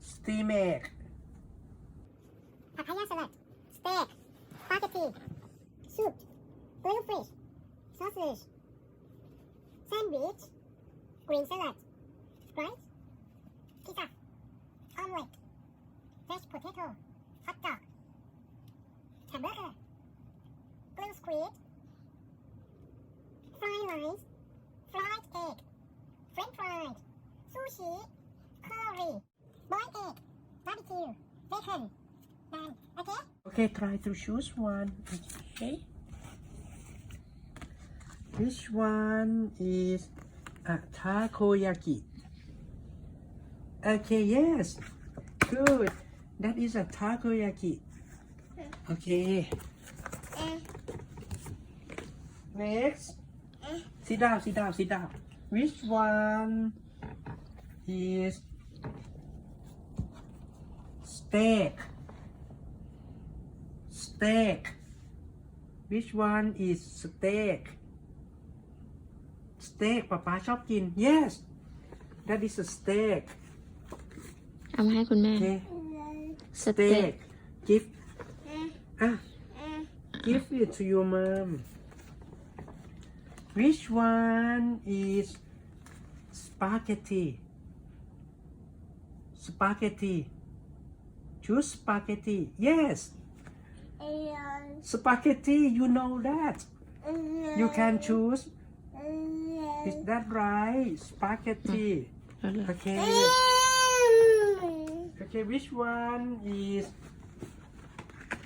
Steamed. Papaya salad. Steak. Spaghetti. Soup. Grilled fish. Sausage. Sandwich. Green salad. sprite, Pizza. Omelette. Mashed potato. Hot dog. Hamburger. Blue squid. Fried rice. Fried egg. French fries. Sushi. Okay? Okay, try to choose one. Okay. This one is a takoyaki. Okay, yes. Good. That is a takoyaki. Okay. Next. Sit down, sit down, sit down. Which one is steak steak which one is steak steak ป๊าป๊าชอบกิน yes that is a steak เอามาให้คุณแม่ okay สเต็ก steak give อ่ะ give it to your mom which one is spaghetti spaghetti choose spaghetti. Yes. And spaghetti, you know that. You can choose. Is that right? Spaghetti. Okay. Mmm. Okay, which one is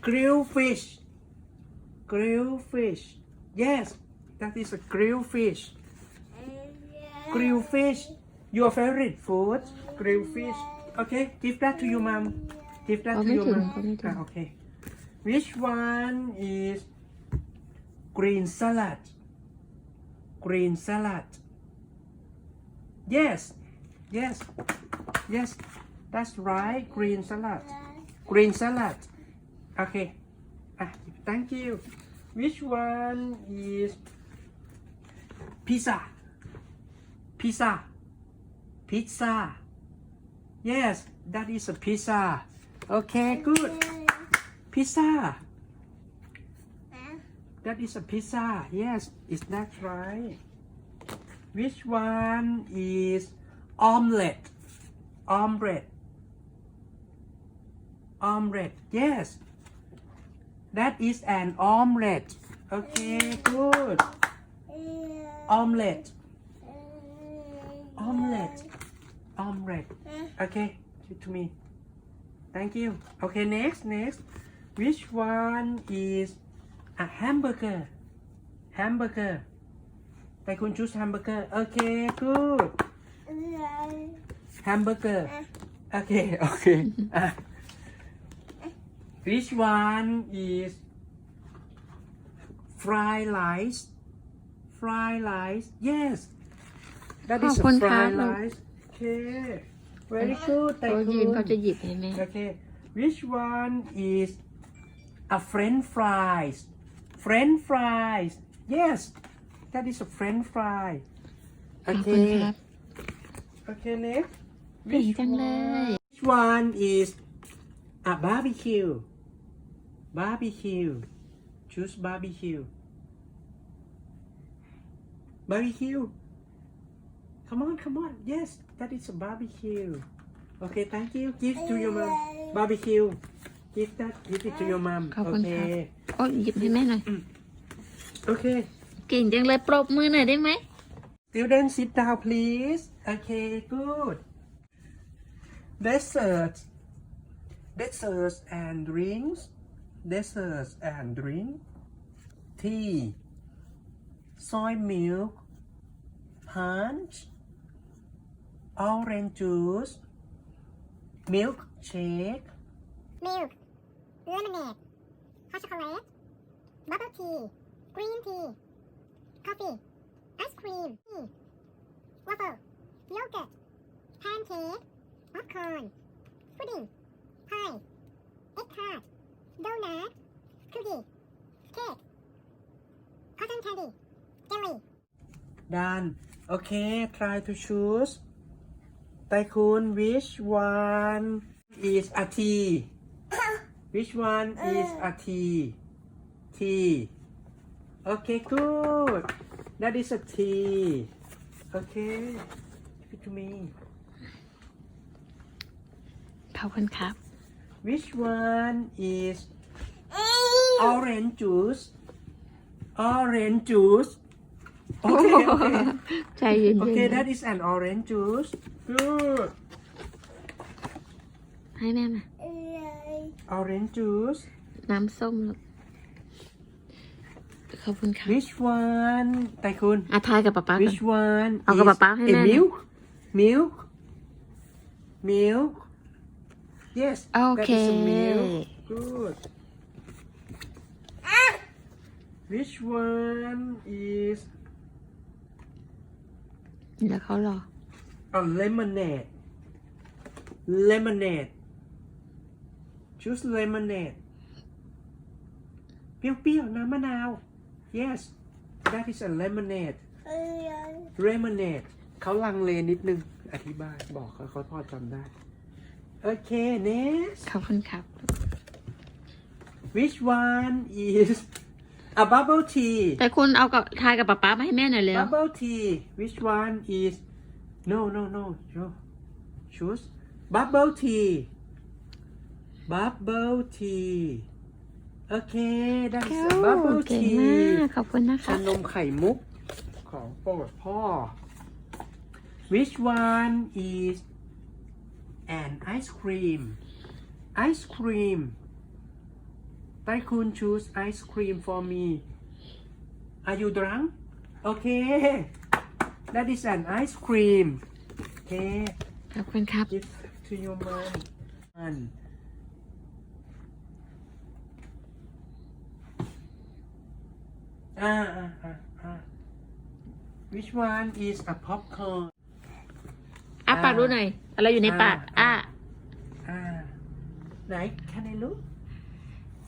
grilled fish? Grilled fish. Yes, that is a grilled fish. Grilled fish. Your favorite food? Grilled fish. Okay, give that to your mom give that เอา to ไม่ your ถึง mom เขาไม่ถึง Ah, okay which one is green salad green salad yes yes yes that's right green salad green salad okay ah, thank you which one is pizza pizza pizza yes that is a pizza okay good. pizza. That is a pizza. Yes is that right? Which one is omelette? Omelette. Omelette. Yes. That is an omelette. Okay good. Omelette. Omelette. Omelette. Okay give it to me Thank you. Okay, next, next. Which one is a hamburger? Hamburger. Tycoon choose hamburger. Okay, good. Hamburger. Okay, okay. uh, which one is fried rice? Fried rice. Yes. That is oh, a fried rice. Okay very good เขา thank ยืน you เขาจะหยิบให้แม่ Okay. Which one is a French fries? French fries. Yes, that is a French fry. ขอบคุณ Okay. ครับ Okay, next. เก่งจังเลย Which one is a barbecue? Barbecue. Choose barbecue. Barbecue. Come on, come on. Yes, that is a barbecue. Okay, thank you. Give to your mom. Barbecue. Give that. Give it to your mom. ขอบคุณครับ Okay. โอ้ยหยิบให้แม่หน่อย Okay. เก่งจังเลยปรบมือหน่อยได้ไหม Students, sit down, please. Okay, good. Desserts. Desserts and drinks. Desserts and drink. Tea. Soy milk. Punch. Orange juice. milk shake, milk, lemonade, hot chocolate, bubble tea, green tea, coffee, ice cream, tea, waffle, yogurt, pancake, popcorn, pudding, pie, egg tart, donut, cookie, cake, cotton candy, jelly, Done. Okay, try to choose. ไตคุณ which one is a tea which one is a tea tea okay good that is a tea okay give it to me ขอบคุณครับ which one is orange juice orange juice okay okay ใจเย็น Okay, ๆ that is an orange juice. Good. ให้แม่มา Orange juice. น้ำส้มลูกขอบคุณครับ Which one? ไตคุณอาทายกับป๊าป๊าก่อน Which one เอากับ is ป๊าป๊าให้ a แม่หน่อย milk? Milk? Milk? Yes. That is a Okay. milk. Good. Which one is เดี๋ยวเขารอ a lemonade? Lemonade. Choose lemonade. เปรี้ยวๆน้ำมะนาว Yes. That is a lemonade. lemonade เขาลังเลนิดนึง อธิบายบอกเขาเขาพอจำได้ โอเค next ขอบคุณครับ which one is a bubble tea แต่คุณเอากับทายกับป๊าป๊ามาให้แม่หน่อยเร็ว bubble tea which one is no no no no choose bubble tea bubble tea โอเค that is a bubble เก่ง tea มาก ขอบคุณนะ ชา คะ นมไข่มุกของโปรดพ่อ Which one is an ice cream ice cream ไต้คุณ choose ice cream for me Are you drunk Okay That is an ice cream Okay ขอบคุณครับ give to your mom One. Ah, ah, ah, ah. Which one is a popcorn? อะปากดูหน่อย อะไรอยู่ในปาก อะอ่าไหน can I look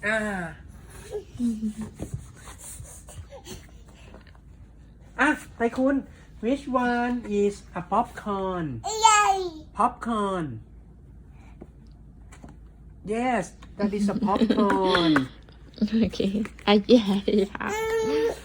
อ่า อะไปคุณ Which one is a popcorn? Yay! Popcorn. Yes, that is a popcorn. okay. Uh, yeah, yeah. Mm.